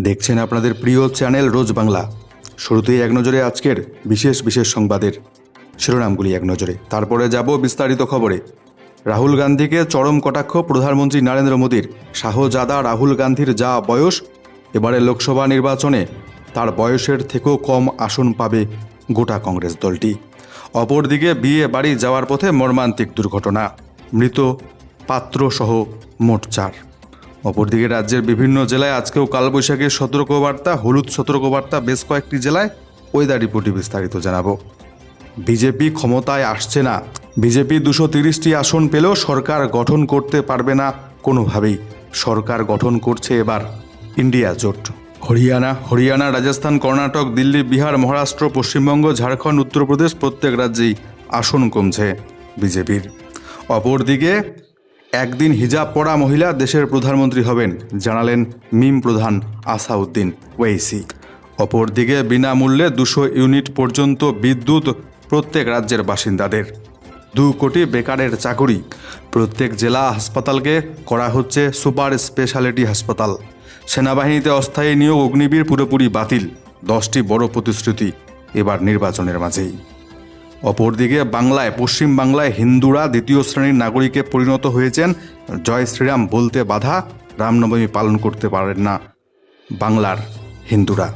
দেখছেন আপনাদের প্রিয় চ্যানেল রোজ বাংলা। শুরুতেই এক নজরে আজকের বিশেষ বিশেষ সংবাদের শিরোনামগুলি এক নজরে। তারপরে যাব বিস্তারিত খবরে। রাহুল গান্ধীকে চরম কটাক্ষ প্রধানমন্ত্রী নরেন্দ্র মোদীর। শাহজাদা রাহুল গান্ধীর যা বয়স এবারে লোকসভা নির্বাচনে তার বয়সের থেকেও কম আসন পাবে গোটা কংগ্রেস দলটি। অপরদিকে বিয়ে বাড়ি যাওয়ার পথে মর্মান্তিক দুর্ঘটনা, মৃত পাত্রসহ মোট চার। অপরদিকে রাজ্যের বিভিন্ন জেলায় আজকেও কালবৈশাখীর সতর্কবার্তা, হলুদ সতর্কবার্তা বেশ কয়েকটি জেলায় ওয়েদার রিপোর্টে বিস্তারিত জানাব। বিজেপি ক্ষমতায় আসছে না। বিজেপি দুশো তিরিশটি আসন পেলেও সরকার গঠন করতে পারবে না কোনোভাবেই। সরকার গঠন করছে এবার ইন্ডিয়া জোট। হরিয়ানা হরিয়ানা, রাজস্থান, কর্ণাটক, দিল্লি, বিহার, মহারাষ্ট্র, পশ্চিমবঙ্গ, ঝাড়খণ্ড, উত্তরপ্রদেশ প্রত্যেক রাজ্যেই আসন কমছে বিজেপির। অপরদিকে একদিন হিজাব পরা মহিলা দেশের প্রধানমন্ত্রী হবেন, জানালেন মিম প্রধান আসাউদ্দিন ওয়েসি অপরদিকে বিনামূল্যে দুশো ইউনিট পর্যন্ত বিদ্যুৎ প্রত্যেক রাজ্যের বাসিন্দাদের। দু কোটি বেকারের চাকুরি। প্রত্যেক জেলা হাসপাতালকে করা হচ্ছে সুপার স্পেশালিটি হাসপাতাল। সেনাবাহিনীতে অস্থায়ী নিয়োগ অগ্নিবীর পুরোপুরি বাতিল, দশটি বড় প্রতিশ্রুতি এবার নির্বাচনের মাঝেই। অপরদিকে বাংলায়, পশ্চিম বাংলায় হিন্দুরা দ্বিতীয় শ্রেণির নাগরিকে পরিণত হয়েছেন। জয় শ্রীরাম বলতে বাধা, রামনবমী পালন করতে পারেন না বাংলার হিন্দুরা।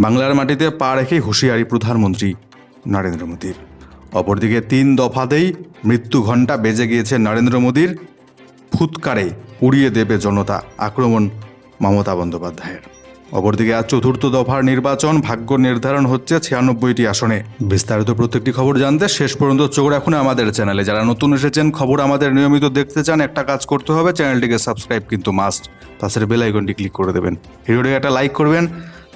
বাংলার মাটিতে পা রেখেই হুঁশিয়ারি প্রধানমন্ত্রী নরেন্দ্র মোদীর। অপরদিকে তিন দফাতেই মৃত্যু ঘণ্টা বেজে গিয়েছে নরেন্দ্র মোদীর। ফুৎকারে উড়িয়ে দেবে জনতা আক্রমণ মমতা বন্দ্যোপাধ্যায়ের। অপরদিকে আজ চতুর্থ দফার নির্বাচন, ভাগ্য নির্ধারণ হচ্ছে ছিয়ানব্বইটি আসনে। বিস্তারিত প্রত্যেকটি খবর জানতে শেষ পর্যন্ত চোখ রাখুন আমাদের চ্যানেলে। যারা নতুন এসেছেন, খবর আমাদের নিয়মিত দেখতে চান, একটা কাজ করতে হবে, চ্যানেলটিকে সাবস্ক্রাইব কিন্তু মাস্ট পাশের বেল আইকনটি ক্লিক করে দেবেন। ভিডিওটিকে একটা লাইক করবেন,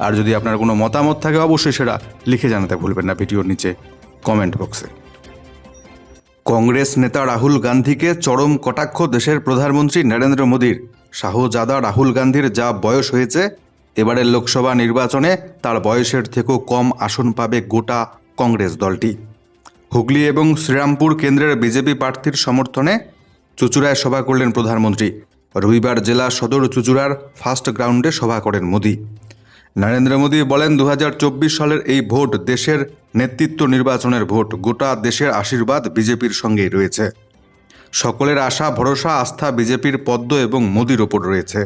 আর যদি আপনার কোনো মতামত থাকে, অবশ্যই সেটা লিখে জানাতে ভুলবেন না ভিডিওর নিচে কমেন্ট বক্সে কংগ্রেস নেতা রাহুল গান্ধীকে চরম কটাক্ষ দেশের প্রধানমন্ত্রী নরেন্দ্র মোদীর। শাহজাদা রাহুল গান্ধীর যা বয়স হয়েছে এবারের লোকসভা নির্বাচনে তার বয়সের থেকেও কম আসন পাবে গোটা কংগ্রেস দলটি। হুগলি এবং শ্রীরামপুর কেন্দ্রের বিজেপি প্রার্থীর সমর্থনে চুচুড়ায় সভা করলেন প্রধানমন্ত্রী। রবিবার জেলা সদর চুচুড়ার ফার্স্ট গ্রাউন্ডে সভা করেন মোদী। নরেন্দ্র মোদী বলেন দু হাজার চব্বিশ সালের এই ভোট দেশের নেতৃত্ব নির্বাচনের ভোট। গোটা দেশের আশীর্বাদ বিজেপির সঙ্গেই রয়েছে। সকলের আশা, ভরসা, আস্থা বিজেপির পদ্ম এবং মোদির ওপর রয়েছে।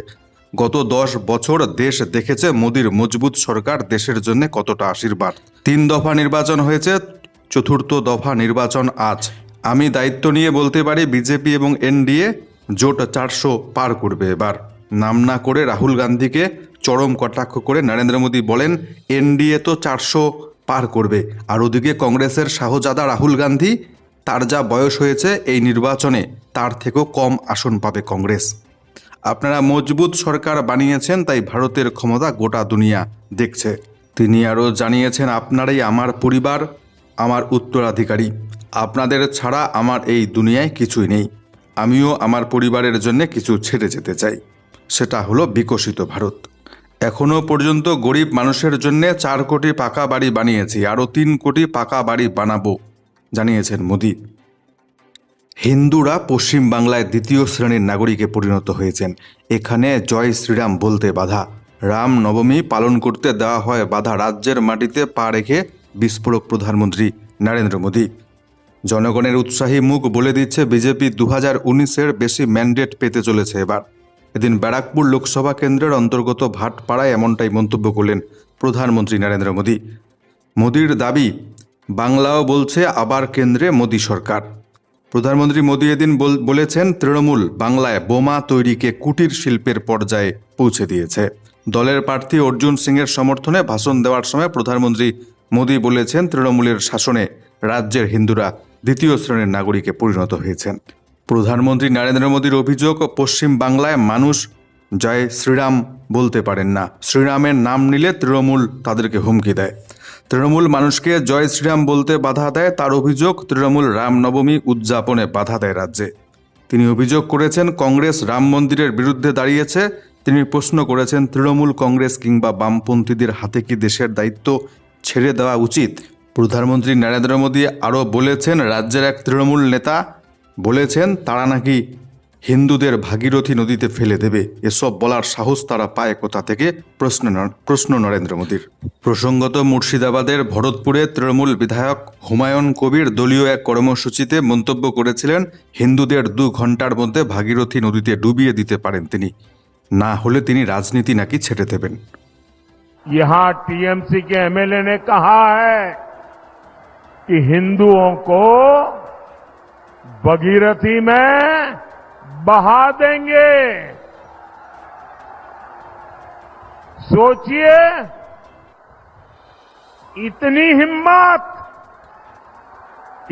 গত দশ বছর দেশ দেখেছে মোদির মজবুত সরকার দেশের জন্য কতটা আশীর্বাদ। তিন দফা নির্বাচন হয়েছে, চতুর্থ দফা নির্বাচন আজ। আমি দায়িত্ব নিয়ে বলতে পারি বিজেপি এবং এনডিএ জোট চারশো পার করবে এবার। নাম না করে রাহুল গান্ধীকে চরম কটাক্ষ করে নরেন্দ্র মোদী বলেন, এনডিএ তো চারশো পার করবে। আর ওদিকে কংগ্রেসের শাহজাদা রাহুল গান্ধী, তার যা বয়স হয়েছে এই নির্বাচনে তার থেকেও কম আসন পাবে কংগ্রেস। আপনারা মজবুত সরকার বানিয়েছেন, তাই ভারতের ক্ষমতা গোটা দুনিয়া দেখছে। তিনি আরও জানিয়েছেন, আপনারাই আমার পরিবার, আমার উত্তরাধিকারী। আপনাদের ছাড়া আমার এই দুনিয়ায় কিছুই নেই। আমিও আমার পরিবারের জন্য কিছু ছেড়ে যেতে চাই। সেটা হলো বিকশিত ভারত। এখনও পর্যন্ত গরিব মানুষের জন্য চার কোটি পাকা বাড়ি বানিয়েছি, আরও তিন কোটি পাকা বাড়ি বানাবো, জানিয়েছেন মোদী। হিন্দুরা পশ্চিম বাংলায় দ্বিতীয় শ্রেণির নাগরিকে পরিণত হয়েছেন। এখানে জয় শ্রীরাম বলতে বাধা। রাম নবমী পালন করতে দেওয়া হয় বাধা। রাজ্যের মাটিতে পা রেখে বিস্ফোরক প্রধানমন্ত্রী নরেন্দ্র মোদী। জনগণের উৎসাহী মুখ বলে দিচ্ছে বিজেপি। দু হাজার উনিশের বেশি ম্যান্ডেট পেতে চলেছে এবার। এদিন ব্যারাকপুর লোকসভা কেন্দ্রের অন্তর্গত ভাটপাড়ায় এমনটাই মন্তব্য করলেন প্রধানমন্ত্রী নরেন্দ্র মোদী। মোদীর দাবি, বাংলাও বলছে আবার কেন্দ্রে মোদী সরকার। প্রধানমন্ত্রী মোদী এদিন বল- বলেছেন তৃণমূল বাংলায় বোমা তৈরিকে কুটির শিল্পের পর্যায়ে পৌঁছে দিয়েছে। দলের প্রার্থী অর্জুন সিংয়ের সমর্থনে ভাষণ দেওয়ার সময় প্রধানমন্ত্রী মোদী বলেছেন তৃণমূলের শাসনে রাজ্যের হিন্দুরা দ্বিতীয় শ্রেণির নাগরিকে পরিণত হয়েছেন। প্রধানমন্ত্রী নরেন্দ্র মোদীর অভিযোগ, পশ্চিম বাংলায় মানুষ জয় শ্রীরাম বলতে পারেন না। শ্রীরামের নাম নিলে তৃণমূল তাদেরকে হুমকি দেয়। তৃণমূল মানুষকে জয় শ্রীরাম বলতে বাধা দেয়, তার অভিযোগ তৃণমূল রামনবমী উদযাপনে বাধা দেয় রাজ্যে। তিনি অভিযোগ করেছেন, কংগ্রেস রাম মন্দিরের বিরুদ্ধে দাঁড়িয়েছে। তিনি প্রশ্ন করেছেন, তৃণমূল কংগ্রেস কিংবা বামপন্থীদের হাতে কি দেশের দায়িত্ব ছেড়ে দেওয়া উচিত? প্রধানমন্ত্রী নরেন্দ্র মোদী আরও বলেছেন, রাজ্যের এক তৃণমূল নেতা বলেছেন, তারা নাকি হিন্দুদের ভাগীরথী নদীতে ফেলে দেবে এসব বলার সাহস তারা পায় কোথা থেকে প্রশ্ন ন- প্রশ্ন নরেন্দ্র মোদীর প্রসঙ্গত মুর্শিদাবাদের ভরতপুরে তৃণমূল বিধায়ক হুমায়ুন কবির দলীয় এক কর্মসূচিতে মন্তব্য করেছিলেন হিন্দুদের দু ঘন্টার মধ্যে ভাগীরথী নদীতে ডুবিয়ে দিতে পারেন তিনি না হলে তিনি রাজনীতি নাকি ছেড়ে দেবেন यहां टीएमसी के एमएलए ने कहा है कि हिंदुओं को भगीरथी में बहा देंगे। सोचिए, इतनी हिम्मत,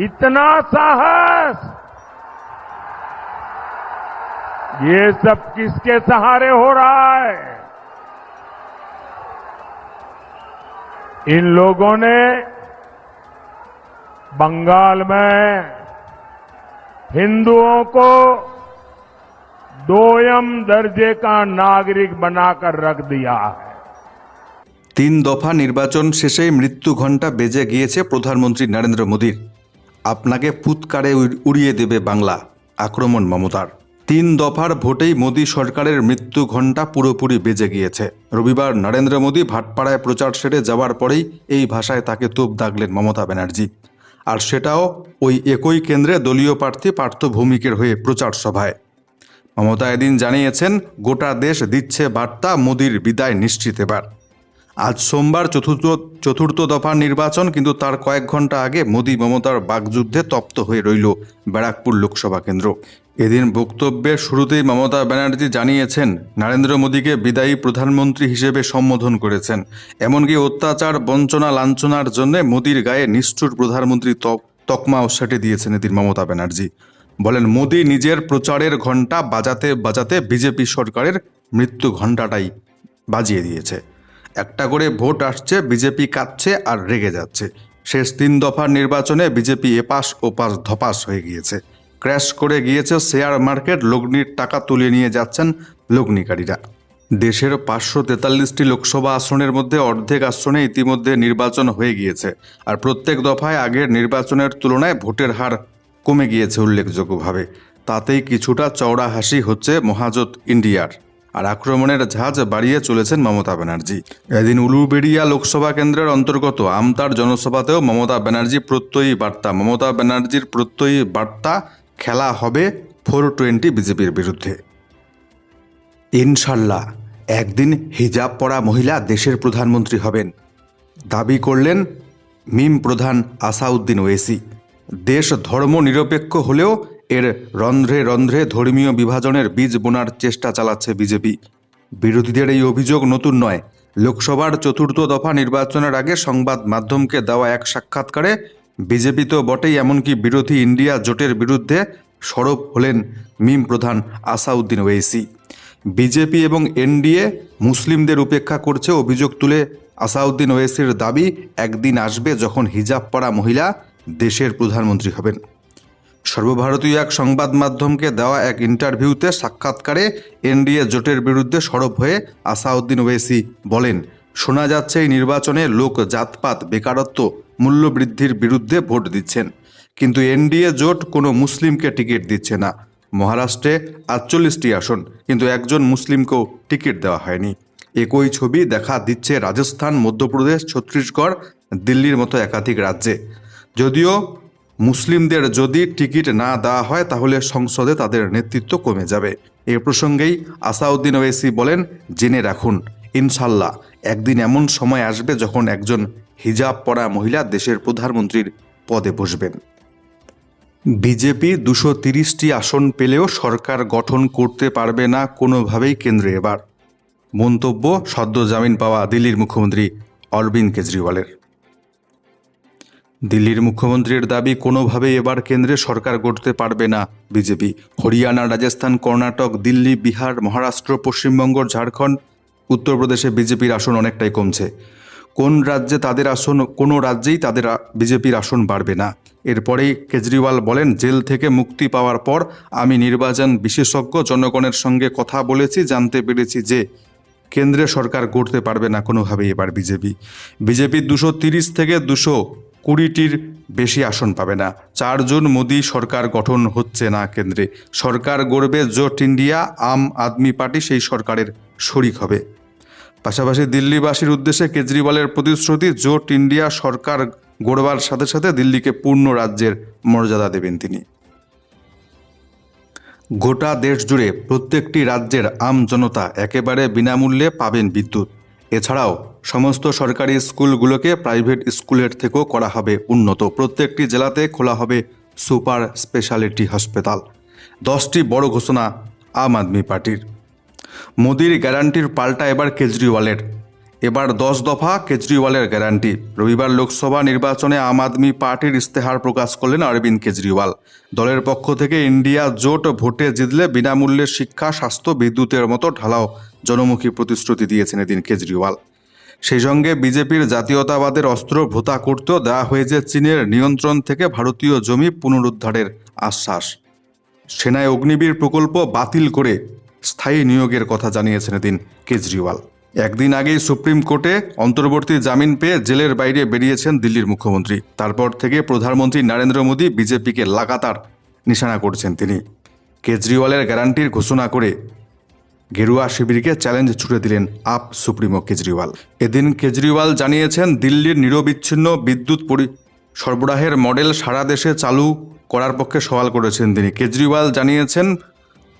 इतना साहस, ये सब किसके सहारे हो रहा है? इन लोगों ने बंगाल में हिंदुओं को दोयम दर्जे का नागरिक बनाकर रख दिया है তিন দফা নির্বাচন শেষেই মৃত্যু ঘণ্টা বেজে গিয়েছে প্রধানমন্ত্রী নরেন্দ্র মোদীর আপনাকে ফুৎকারে উড়- উড়িয়ে দেবে বাংলা আক্রমণ মমতার তিন দফার ভোটেই মোদী সরকারের মৃত্যু ঘণ্টা পুরোপুরি বেজে গিয়েছে রবিবার নরেন্দ্র মোদী ভাটপাড়ায় প্রচার সেরে যাওয়ার পরেই এই ভাষায় তাকে তোপ দাগলেন মমতা ব্যানার্জি আর সেটাও ওই একই কেন্দ্রে দলীয় প্রার্থী পার্থ ভৌমিকের হয়ে প্রচার সভায় মমতা এদিন জানিয়েছেন, গোটা দেশ দিচ্ছে বার্তা, মোদির বিদায় নিশ্চিত এবার। আজ সোমবার চতুর্থ চতুর্থ দফার নির্বাচন, কিন্তু তার কয়েক ঘণ্টা আগে মোদি মমতার বাগযুদ্ধে তপ্ত হয়ে রইল ব্যারাকপুর লোকসভা কেন্দ্র। এদিন বক্তব্যের শুরুতেই মমতা ব্যানার্জি জানিয়েছেন, নরেন্দ্র মোদীকে বিদায়ী প্রধানমন্ত্রী হিসেবে সম্বোধন করেছেন। এমনকি অত্যাচার, বঞ্চনা, লাঞ্ছনার জন্য মোদির গায়ে নিষ্ঠুর প্রধানমন্ত্রী ত- তকমাও সেটে দিয়েছেন এদিন মমতা ব্যানার্জি। বলেন, মোদী নিজের প্রচারের ঘণ্টা বাজাতে বাজাতে বিজেপি সরকারের মৃত্যু ঘণ্টাটাই বাজিয়ে দিয়েছে। একটা করে ভোট আসছে, বিজেপি কাঁদছে আর রেগে যাচ্ছে। শেষ তিন দফার নির্বাচনে বিজেপি এপাশ ওপাশ ধপাস হয়ে গিয়েছে। ক্র্যাশ করে গিয়েছে শেয়ার মার্কেট, লগ্নির টাকা তুলে নিয়ে যাচ্ছেন লগ্নিকারীরা। দেশের পাঁচশো তেতাল্লিশটি লোকসভা আসনের মধ্যে অর্ধেক আসনে ইতিমধ্যে নির্বাচন হয়ে গিয়েছে। আর প্রত্যেক দফায় আগের নির্বাচনের তুলনায় ভোটের হার কমে গিয়েছে উল্লেখযোগ্যভাবে। তাতেই কিছুটা চওড়া হাসি হচ্ছে মহাজোট ইন্ডিয়ার। আর আক্রমণের ঝাঁজ বাড়িয়ে চলেছেন মমতা ব্যানার্জি। এদিন উলুবেড়িয়া লোকসভা কেন্দ্রের অন্তর্গত আমতার জনসভাতেও মমতা ব্যানার্জি প্রত্যয়ী বার্তা, মমতা ব্যানার্জির প্রত্যয়ী বার্তা, খেলা হবে ফোর টোয়েন্টি বিজেপির বিরুদ্ধে। ইনশাল্লাহ, একদিন হিজাব পরা মহিলা দেশের প্রধানমন্ত্রী হবেন। দাবি করলেন মিম প্রধান আসাউদ্দিন ওয়েসি। দেশ ধর্ম নিরপেক্ষ হলেও এর রন্ধ্রে রন্ধ্রে ধর্মীয় বিভাজনের বীজ বোনার চেষ্টা চালাচ্ছে বিজেপি। বিরোধীদের এই অভিযোগ নতুন নয়। লোকসভার চতুর্থ দফা নির্বাচনের আগে সংবাদ মাধ্যমকে দেওয়া এক সাক্ষাৎকারে বিজেপি তো বটেই, এমনকি বিরোধী ইন্ডিয়া জোটের বিরুদ্ধে সরব হলেন মিম প্রধান আসাউদ্দিন ওয়েসি। বিজেপি এবং এনডিএ মুসলিমদের উপেক্ষা করছে অভিযোগ তুলে আসাউদ্দিন ওয়েসির দাবি, একদিন আসবে যখন হিজাব পরা মহিলা দেশের প্রধানমন্ত্রী হবেন। সর্বভারতীয় এক সংবাদ মাধ্যমকে দেওয়া এক ইন্টারভিউতে সাক্ষাৎকারে এনডিএ জোটের বিরুদ্ধে সরব হয়ে আসাউদ্দিন ওয়েসি বলেন, শোনা যাচ্ছে এই নির্বাচনে লোক জাতপাত, বেকারত্ব, মূল্যবৃদ্ধির বিরুদ্ধে ভোট দিচ্ছেন। কিন্তু এনডিএ জোট কোনো মুসলিমকে টিকিট দিচ্ছে না। মহারাষ্ট্রে আটচল্লিশটি আসন, কিন্তু একজন মুসলিমকেও টিকিট দেওয়া হয়নি। একই ছবি দেখা দিচ্ছে রাজস্থান, মধ্যপ্রদেশ, ছত্তিশগড়, দিল্লির মতো একাধিক রাজ্যে। যদিও মুসলিমদের যদি টিকিট না দেওয়া হয়, তাহলে সংসদে তাদের নেতৃত্ব কমে যাবে। এ প্রসঙ্গেই আসাউদ্দিন ওয়েসি বলেন, জেনে রাখুন, ইনশাল্লাহ, একদিন এমন সময় আসবে যখন একজন হিজাব পরা মহিলা দেশের প্রধানমন্ত্রীর পদে বসবেন। বিজেপি দুশো তিরিশটি আসন পেলেও সরকার গঠন করতে পারবে না কোনোভাবেই কেন্দ্রে এবার। মন্তব্য সদ্য জামিন পাওয়া দিল্লির মুখ্যমন্ত্রী অরবিন্দ কেজরিওয়ালের। দিল্লির মুখ্যমন্ত্রীর দাবি, কোনোভাবেই এবার কেন্দ্রে সরকার গড়তে পারবে না বিজেপি। হরিয়ানা, রাজস্থান, কর্ণাটক, দিল্লি, বিহার, মহারাষ্ট্র, পশ্চিমবঙ্গ, ঝাড়খণ্ড, উত্তরপ্রদেশে বিজেপির আসন অনেকটাই কমছে। কোন রাজ্যে তাদের আসন, কোনো রাজ্যেই তাদের বিজেপির আসন বাড়বে না। এরপরেই কেজরিওয়াল বলেন, জেল থেকে মুক্তি পাওয়ার পর আমি নির্বাচন বিশেষজ্ঞ জনগণের সঙ্গে কথা বলেছি, জানতে পেরেছি যে কেন্দ্রে সরকার গড়তে পারবে না কোনোভাবেই এবার বিজেপি। বিজেপি দুশো তিরিশ থেকে দুশো কুড়িটির বেশি আসন পাবে না। চারজন মোদী সরকার গঠন হচ্ছে না কেন্দ্রে। সরকার গড়বে জোট ইন্ডিয়া, আম আদমি পার্টি সেই সরকারের শরিক হবে। পাশাপাশি দিল্লিবাসীর উদ্দেশ্যে কেজরিওয়ালের প্রতিশ্রুতি, জোট ইন্ডিয়া সরকার গড়বার সাথে সাথে দিল্লিকে পূর্ণ রাজ্যের মর্যাদা দেবেন তিনি। গোটা দেশ জুড়ে প্রত্যেকটি রাজ্যের আম জনতা একেবারে বিনামূল্যে পাবেন বিদ্যুৎ। এছাড়াও সমস্ত সরকারি স্কুলগুলোকে প্রাইভেট স্কুলের থেকেও করা হবে উন্নত। প্রত্যেকটি জেলাতে খোলা হবে সুপার স্পেশালিটি হাসপাতাল। দশটি বড় ঘোষণা আম আদমি পার্টির। মোদির গ্যারান্টির পাল্টা এবার কেজরিওয়ালের। এবার দশ দফা কেজরিওয়ালের গ্যারান্টি। রবিবার লোকসভা নির্বাচনে আম আদমি পার্টির ইস্তেহার প্রকাশ করলেন অরবিন্দ কেজরিওয়াল। দলের পক্ষ থেকে ইন্ডিয়া জোট ভোটে জিতলে বিনামূল্যে শিক্ষা, স্বাস্থ্য, বিদ্যুতের মতো ঢালাও জনমুখী প্রতিশ্রুতি দিয়েছেন এদিন কেজরিওয়াল। সেই সঙ্গে বিজেপির জাতীয়তাবাদের অস্ত্র ভোতা করতেও দেওয়া হয়েছে চীনের নিয়ন্ত্রণ থেকে ভারতীয় জমি পুনরুদ্ধারের আশ্বাস। সেনায় অগ্নিবীর প্রকল্প বাতিল করে স্থায়ী নিয়োগের কথা জানিয়েছেন এদিন কেজরিওয়াল। একদিন আগেই সুপ্রিম কোর্টে অন্তর্বর্তী জামিন পেয়ে জেলের বাইরে বেরিয়েছেন দিল্লির মুখ্যমন্ত্রী। তারপর থেকে প্রধানমন্ত্রী নরেন্দ্র মোদী বিজেপিকে লাগাতার নিশানা করছেন তিনি। কেজরিওয়ালের গ্যারান্টির ঘোষণা করে গেরুয়া শিবিরকে চ্যালেঞ্জ ছুড়ে দিলেন আপ সুপ্রিমো কেজরিওয়াল। এদিন কেজরিওয়াল জানিয়েছেন, দিল্লির নিরবিচ্ছিন্ন বিদ্যুৎ পরি, সরবরাহের মডেল সারা দেশে চালু করার পক্ষে সওয়াল করেছেন তিনি। কেজরিওয়াল জানিয়েছেন,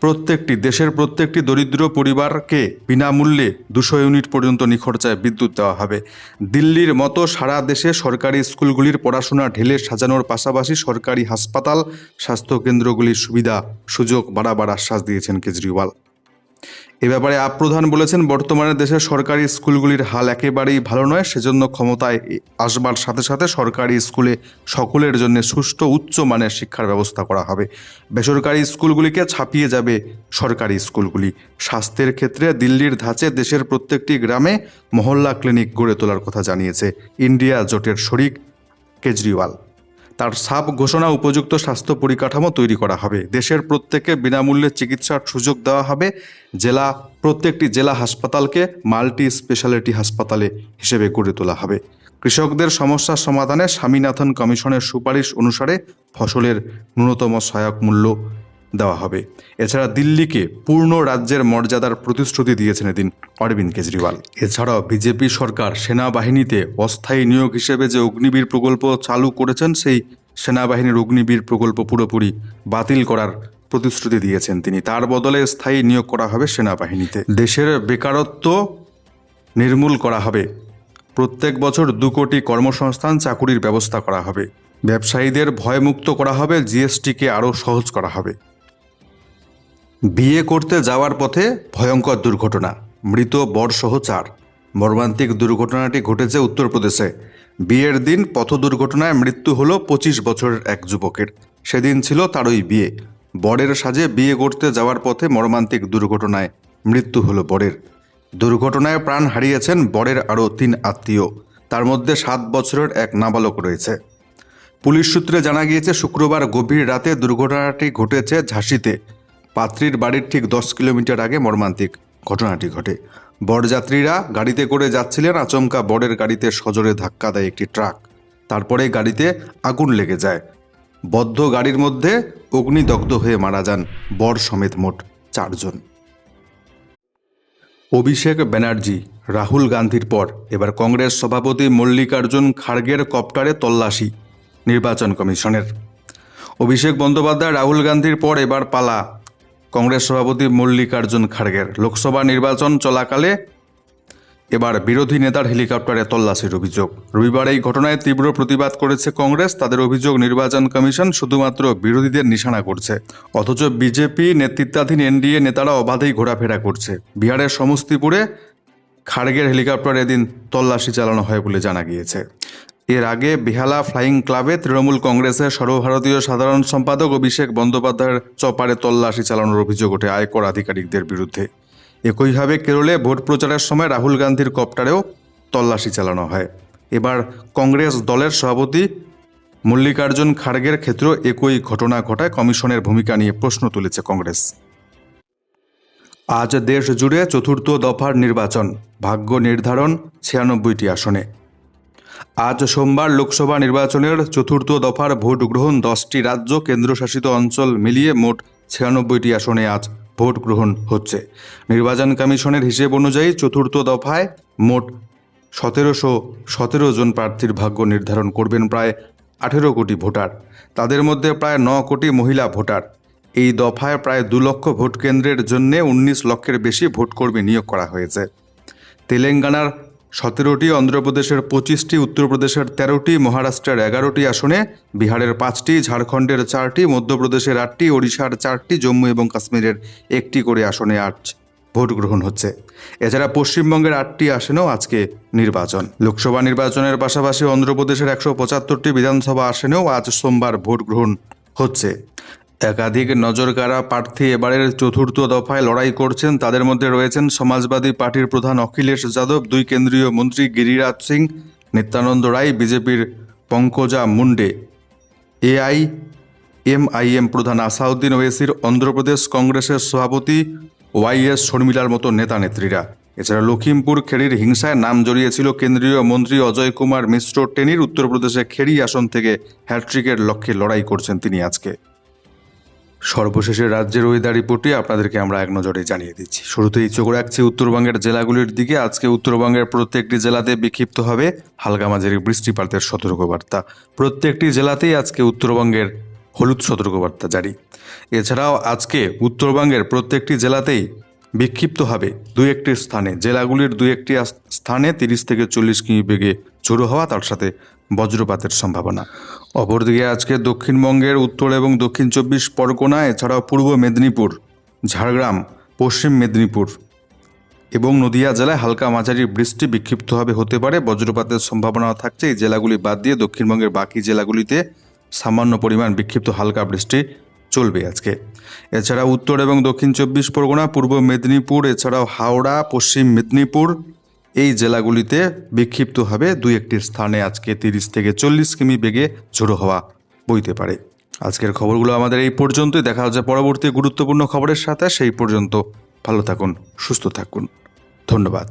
প্রত্যেকটি দেশের প্রত্যেকটি দরিদ্র পরিবারকে বিনামূল্যে দুশো ইউনিট পর্যন্ত নিখরচায় বিদ্যুৎ দেওয়া হবে। দিল্লির মতো সারা দেশে সরকারি স্কুলগুলির পড়াশোনা ঢেলে সাজানোর পাশাপাশি সরকারি হাসপাতাল, স্বাস্থ্যকেন্দ্রগুলির সুবিধা, সুযোগ বাড়াবার আশ্বাস দিয়েছেন কেজরিওয়াল। এ ব্যাপারে আপ প্রধান বলেছেন, বর্তমানে দেশের সরকারি স্কুলগুলির হাল একেবারেই ভালো নয়। সেজন্য ক্ষমতায় আসবার সাথে সাথে সরকারি স্কুলে সকলের জন্য সুষ্ঠু, উচ্চ মানের শিক্ষার ব্যবস্থা করা হবে। বেসরকারি স্কুলগুলিকে ছাপিয়ে যাবে সরকারি স্কুলগুলি। স্বাস্থ্যের ক্ষেত্রে দিল্লির ধাঁচে দেশের প্রত্যেকটি গ্রামে মহল্লা ক্লিনিক গড়ে তোলার কথা জানিয়েছে ইন্ডিয়া জোটের শরিক কেজরিওয়াল। তার সাব ঘোষণা উপযুক্ত স্বাস্থ্য পরিকাঠামো তৈরি করা হবে। দেশের প্রত্যেকে বিনামূল্যে চিকিৎসার সুযোগ দেওয়া হবে। জেলা, প্রত্যেকটি জেলা হাসপাতালকে মাল্টি স্পেশালিটি হাসপাতালে হিসেবে গড়ে তোলা হবে। কৃষকদের সমস্যার সমাধানে স্বামীনাথন কমিশনের সুপারিশ অনুসারে ফসলের ন্যূনতম সহায়ক মূল্য দেওয়া হবে। এছাড়া দিল্লিকে পূর্ণ রাজ্যের মর্যাদার প্রতিশ্রুতি দিয়েছেন এদিন অরবিন্দ কেজরিওয়াল। এছাড়াও বিজেপি সরকার সেনাবাহিনীতে অস্থায়ী নিয়োগ হিসেবে যে অগ্নিবীর প্রকল্প চালু করেছেন, সেই সেনাবাহিনীর অগ্নিবীর প্রকল্প পুরোপুরি বাতিল করার প্রতিশ্রুতি দিয়েছেন তিনি। তার বদলে স্থায়ী নিয়োগ করা হবে সেনাবাহিনীতে। দেশের বেকারত্ব নির্মূল করা হবে। প্রত্যেক বছর দু কোটি কর্মসংস্থান চাকুরির ব্যবস্থা করা হবে। ব্যবসায়ীদের ভয়মুক্ত করা হবে, জিএসটিকে আরও সহজ করা হবে। বিয়ে করতে যাওয়ার পথে ভয়ঙ্কর দুর্ঘটনা। মৃত বরসহ চার। মর্মান্তিক দুর্ঘটনাটি ঘটেছে উত্তরপ্রদেশে। বিয়ের দিন পথ দুর্ঘটনায় মৃত্যু হল পঁচিশ বছরের এক যুবকের। সেদিন ছিল তারই বিয়ে। বরের সাজে বিয়ে করতে যাওয়ার পথে মর্মান্তিক দুর্ঘটনায় মৃত্যু হল বরের। দুর্ঘটনায় প্রাণ হারিয়েছেন বরের আরও তিন আত্মীয়। তার মধ্যে সাত বছরের এক নাবালক রয়েছে। পুলিশ সূত্রে জানা গিয়েছে, শুক্রবার গভীর রাতে দুর্ঘটনাটি ঘটেছে ঝাঁসিতে। পাত্রীর বাড়ির ঠিক দশ কিলোমিটার আগে মর্মান্তিক ঘটনাটি ঘটে। বরযাত্রীরা গাড়িতে করে যাচ্ছিলেন, আচমকা বরের গাড়িতে সজোরে ধাক্কা দেয় একটি ট্রাক। তারপরে গাড়িতে আগুন লেগে যায়। বদ্ধ গাড়ির মধ্যে অগ্নিদগ্ধ হয়ে মারা যান বর সমেত মোট চারজন। অভিষেক ব্যানার্জি, রাহুল গান্ধীর পর এবার কংগ্রেস সভাপতি মল্লিকার্জুন খাড়গের কপ্টারে তল্লাশি, নির্বাচন কমিশনের। অভিষেক বন্দ্যোপাধ্যায়, রাহুল গান্ধীর পর এবার পালা। কংগ্রেস সভাপতি মল্লিকার্জুন খাড়গের লোকসভা নির্বাচন চলাকালে এবার বিরোধী নেতার হেলিকপ্টারে তল্লাশির অভিযোগ। রবিবার এই ঘটনায় তীব্র প্রতিবাদ করেছে কংগ্রেস। তাদের অভিযোগ, নির্বাচন কমিশন শুধুমাত্র বিরোধীদের নিশানা করছে। অথচ বিজেপি, নেতৃত্বাধীন এনডিএ নেতারা অবাধেই ঘোরাফেরা করছে। বিহারের সমস্তিপুরে খাড়গের হেলিকপ্টার এদিন তল্লাশি চালানো হয় বলে জানা গিয়েছে। এর আগে বেহালা ফ্লাইং ক্লাবে তৃণমূল কংগ্রেসের সর্বভারতীয় সাধারণ সম্পাদক অভিষেক বন্দ্যোপাধ্যায়ের চপারে তল্লাশি চালানোর অভিযোগ ওঠে আয়কর আধিকারিকদের বিরুদ্ধে। একইভাবে কেরলে ভোট প্রচারের সময় রাহুল গান্ধীর কপ্টারেও তল্লাশি চালানো হয়। এবার কংগ্রেস দলের সভাপতি মল্লিকার্জুন খাড়গের ক্ষেত্রেও একই ঘটনা ঘটায়, কমিশনের ভূমিকা নিয়ে প্রশ্ন তুলেছে কংগ্রেস। আজ দেশ জুড়ে চতুর্থ দফার নির্বাচন, ভাগ্য নির্ধারণ ছিয়ানব্বইটি আসনে। আজ সোমবার লোকসভা নির্বাচনের চতুর্থ দফার ভোট গ্রহণ দশটি রাজ্য কেন্দ্রশাসিত অঞ্চল মিলিয়ে মোট ছিয়ানব্বইটি আসনে আজ ভোট গ্রহণ হচ্ছে। নির্বাচন কমিশনের হিসেব অনুযায়ী চতুর্থ দফায় মোট সতেরোশো সতেরো জন প্রার্থীর ভাগ্য নির্ধারণ করবেন প্রায় আঠেরো কোটি ভোটার। তাদের মধ্যে প্রায় ন কোটি মহিলা ভোটার। এই দফায় প্রায় দু লক্ষ ভোট কেন্দ্রের জন্য উনিশ লক্ষের বেশি ভোটকর্মী নিয়োগ করা হয়েছে। তেলেঙ্গানার সতেরোটি অন্ধ্রপ্রদেশের পঁচিশটি, উত্তরপ্রদেশের তেরোটি, মহারাষ্ট্রের এগারোটি আসনে, বিহারের পাঁচটি, ঝাড়খণ্ডের চারটি, মধ্যপ্রদেশের আটটি, ওড়িশার চারটি, জম্মু এবং কাশ্মীরের একটি করে আসনে আট ভোট গ্রহণ হচ্ছে। এছাড়া পশ্চিমবঙ্গের আটটি আসনেও আজকে নির্বাচন। লোকসভা নির্বাচনের পাশাপাশি অন্ধ্রপ্রদেশের একশো পঁচাত্তরটি বিধানসভা আসনেও আজ সোমবার ভোট গ্রহণ হচ্ছে। একাধিক নজরকাড়া প্রার্থী এবারের চতুর্থ দফায় লড়াই করছেন। তাদের মধ্যে রয়েছেন সমাজবাদী পার্টির প্রধান অখিলেশ যাদব, দুই কেন্দ্রীয় মন্ত্রী গিরিরাজ সিং, নিত্যানন্দ রায়, বিজেপির পঙ্কজা মুন্ডে। এআই, এমআইএম প্রধান আসাউদ্দিন ওয়েসির অন্ধ্রপ্রদেশ কংগ্রেসের সভাপতি ওয়াইএস শর্মিলার মতো নেতা নেত্রীরা। এছাড়া লখিমপুর খেড়ির হিংসায় নাম জড়িয়েছিল কেন্দ্রীয় মন্ত্রী অজয় কুমার মিশ্র, টেনির উত্তরপ্রদেশে খেড়ি আসন থেকে হ্যাট্রিকের লক্ষ্যে লড়াই করছেন তিনি আজকে। সর্বশেষে রাজ্যের ওয়েদার রিপোর্টটি আপনাদেরকে আমরা এক নজরে জানিয়ে দিচ্ছি। শুরুতেই চোখ রাখছি উত্তরবঙ্গের জেলাগুলির দিকে। আজকে উত্তরবঙ্গের প্রত্যেকটি জেলাতে বিক্ষিপ্ত হবে হালকা মাঝারি বৃষ্টিপাতের সতর্কবার্তা। প্রত্যেকটি জেলাতেই আজকে উত্তরবঙ্গের হলুদ সতর্কবার্তা জারি। এছাড়াও আজকে উত্তরবঙ্গের প্রত্যেকটি জেলাতেই বিক্ষিপ্ত হবে দু একটি স্থানে। জেলাগুলির দু একটি স্থানে তিরিশ থেকে চল্লিশ কিমি বেগে ঝোড়ো হওয়া, তার সাথে বজ্রপাতের সম্ভাবনা। অপরদিকে আজকে দক্ষিণবঙ্গের উত্তর এবং দক্ষিণ চব্বিশ পরগনা, এছাড়াও পূর্ব মেদিনীপুর, ঝাড়গ্রাম, পশ্চিম মেদিনীপুর এবং নদিয়া জেলায় হালকা মাঝারি বৃষ্টি বিক্ষিপ্তভাবে হতে পারে। বজ্রপাতের সম্ভাবনা থাকছে, এই জেলাগুলি বাদ দিয়ে দক্ষিণবঙ্গের বাকি জেলাগুলিতে সামান্য পরিমাণ বিক্ষিপ্ত হালকা বৃষ্টি চলবে আজকে। এছাড়া উত্তর এবং দক্ষিণ চব্বিশ পরগনা, পূর্ব মেদিনীপুর, এছাড়াও হাওড়া, পশ্চিম মেদিনীপুর এই জেলাগুলিতে বিক্ষিপ্তভাবে দুই একটি স্থানে আজকে তিরিশ থেকে চল্লিশ কিমি বেগে ঝোড়ো হওয়া বইতে পারে। আজকের খবরগুলো আমাদের এই পর্যন্তই। দেখা হচ্ছে পরবর্তী গুরুত্বপূর্ণ খবরের সাথে। সেই পর্যন্ত ভালো থাকুন, সুস্থ থাকুন। ধন্যবাদ।